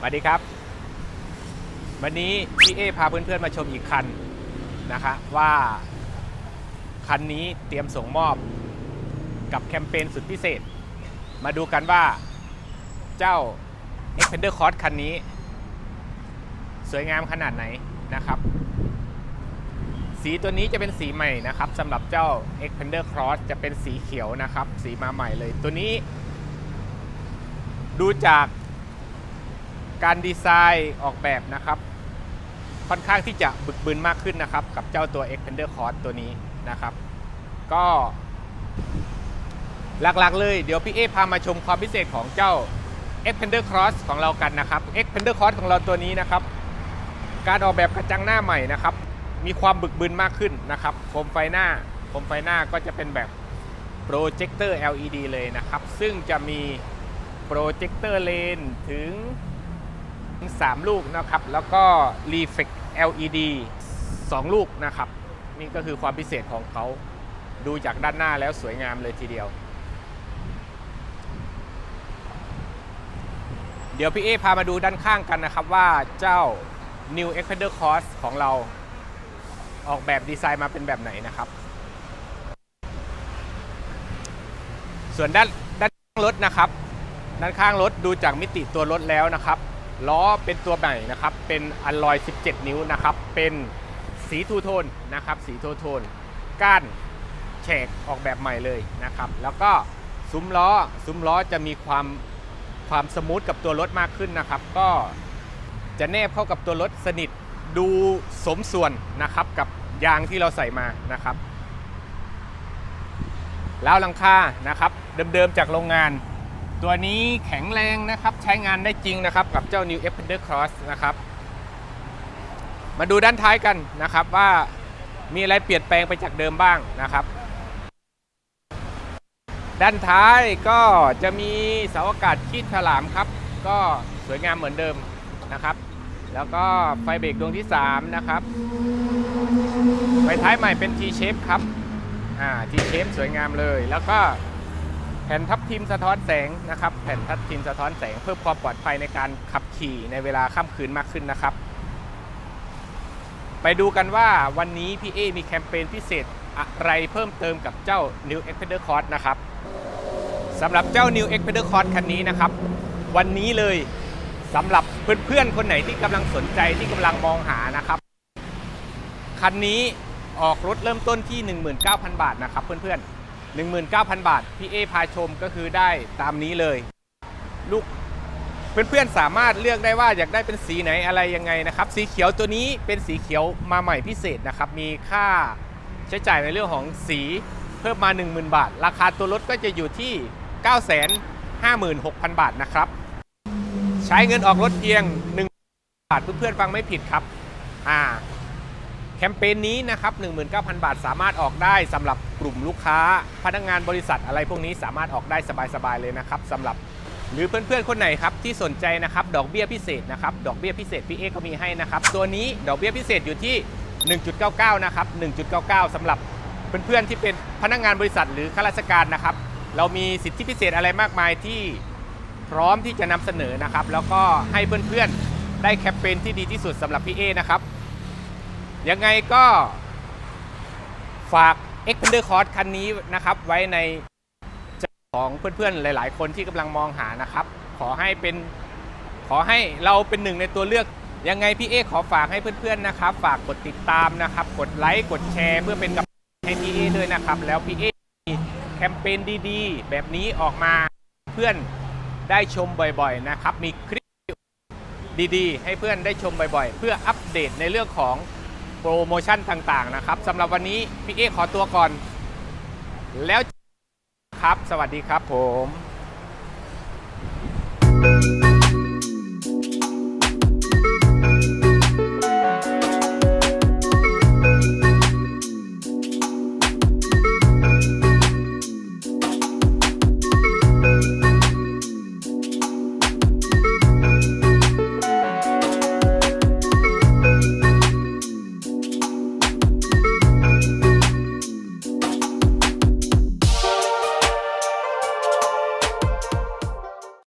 สวัสดีครับ วันนี้พี่เอพาเพื่อนๆมาชมอีกคันนะคะว่าคันนี้เตรียมส่งมอบกับแคมเปญสุดพิเศษ มาดูกันว่าเจ้า Expander Cross คันนี้ สวยงามขนาดไหนนะครับ สีตัวนี้จะเป็นสีใหม่นะครับสำหรับเจ้า Expander Cross จะเป็นสีเขียวนะครับ สีมาใหม่เลยตัวนี้ ดูจาก การดีไซน์ออกแบบนะครับ ค่อนข้างที่จะบึกบึนมากขึ้นนะครับ กับเจ้าตัว Expander Cross ตัวนี้นะครับ ก็หลักๆเลยเดี๋ยวพี่เอพามาชมความพิเศษของเจ้า Expander Cross ของเรากันนะครับ Expander Cross ของเราตัวนี้นะครับ การออกแบบกระจังหน้าใหม่นะครับ มีความบึกบึนมากขึ้นนะครับโคมไฟหน้าโคมไฟหน้าก็จะเป็นแบบโปรเจคเตอร์ LED เลยนะครับ ซึ่งจะมีโปรเจคเตอร์เลนถึง 3 ลูกนะครับ แล้วก็ Reflect LED 2 ลูกนะครับ นี่ก็คือความพิเศษของเขาดูจากด้านหน้าแล้วสวยงามเลยทีเดียว เดี๋ยวพี่เอพามาดูด้านข้างกันนะครับว่าเจ้า New Expander Cross ของเราออกแบบดีไซน์มาเป็นแบบไหนนะครับ ส่วนด้านด้านข้างรถนะครับ ด้านข้างรถดูจากมิติตัวรถแล้วนะครับ ล้อเป็นตัวใหม่นะครับ เป็นอลลอย 17 นิ้วนะครับ เป็นสีทูโทนนะครับ สีทูโทน ก้านแฉกออกแบบใหม่เลยนะครับ แล้วก็ซุ้มล้อ ซุ้มล้อจะมีความความสมูทกับตัวรถมากขึ้นนะครับ ก็จะแนบเข้ากับตัวรถสนิท ดูสมส่วนนะครับ กับยางที่เราใส่มานะครับ แล้วหลังคานะครับ เดิมๆจากโรงงาน ตัวนี้แข็งแรงนะครับ ใช้งานได้จริงนะครับ กับเจ้า New Epander Cross นะครับ มาดูด้านท้ายกันนะครับว่ามีอะไรเปลี่ยนแปลงไปจากเดิมบ้างนะครับ ด้านท้ายก็จะมีเสาอากาศคีดฉลามครับ ก็สวยงามเหมือนเดิมนะครับ แล้วก็ไฟเบรกดวงที่ 3 นะครับ ไฟท้ายใหม่เป็น T shape ครับ อ่า T shape สวยงามเลย แล้วก็ แผ่นทับทิมสะท้อนแสงนะครับ แผ่นทับทิมสะท้อนแสงเพิ่มความปลอดภัยในการขับขี่ในเวลาค่ำคืนมากขึ้นนะครับ ไปดูกันว่าวันนี้พี่เอมีแคมเปญพิเศษอะไรเพิ่มเติมกับเจ้า New Expander Cross นะครับสำหรับเจ้า New Expander Cross คันนี้นะครับ วันนี้เลยสำหรับเพื่อนๆ คนไหนที่กำลังสนใจที่กำลังมองหานะครับ คันนี้ออกรถเริ่มต้นที่ 19,000 บาทนะครับเพื่อนๆ 19,000 บาท พี่เอพาชมก็คือได้ตามนี้เลย ลูกเพื่อนๆสามารถเลือกได้ว่าอยากได้เป็นสีไหนอะไรยังไงนะครับ สีเขียวตัวนี้เป็นสีเขียวมาใหม่พิเศษนะครับ มีค่าใช้จ่ายในเรื่องของสีเพิ่มมา 10,000 บาท ราคาตัวรถก็จะอยู่ที่ 956,000 บาทนะครับ ใช้เงินออกรถเพียง 1 บาทเพื่อนๆฟังไม่ผิดครับ อ่า แคมเปญนี้นะครับ19,000 บาทสามารถออกได้สำหรับกลุ่มลูกค้า พนักงานบริษัทอะไรพวกนี้สามารถออกได้สบายๆเลยนะครับสำหรับหรือเพื่อนๆ คนไหนครับที่สนใจนะครับดอกเบี้ยพิเศษนะครับดอกเบี้ยพิเศษพี่เอก็มีให้นะครับตัวนี้ดอกเบี้ยพิเศษอยู่ที่ 1.99 นะครับ 1.99สำหรับเพื่อนๆที่เป็นพนักงานบริษัทหรือข้าราชการนะครับ เรามีสิทธิพิเศษอะไรมากมายที่พร้อมที่จะนำเสนอนะครับ แล้วก็ให้เพื่อนๆ ได้แคมเปญที่ดีที่สุดสำหรับพี่เอนะครับ ยังไงก็ฝาก Expander Cross คันนี้นะครับ ไว้ในใจของเพื่อนๆ หลายๆ คนที่กำลังมองหานะครับ ขอให้เป็นขอให้เราเป็นหนึ่งในตัวเลือก ยังไงพี่เอขอฝากให้เพื่อนๆนะครับ ฝากกดติดตามนะครับ กดไลค์กดแชร์ เพื่อเป็นกำลังใจให้พี่เอด้วยนะครับ แล้วพี่เอมีแคมเปญดีๆ แบบนี้ออกมาเพื่อนได้ชมบ่อยๆนะครับ มีคลิปดีๆ ให้เพื่อนได้ชมบ่อยๆ เพื่ออัปเดตในเรื่องของ โปรโมชั่นต่างๆนะครับสำหรับวันนี้พี่เอขอตัวก่อน แล้วครับสวัสดีครับผม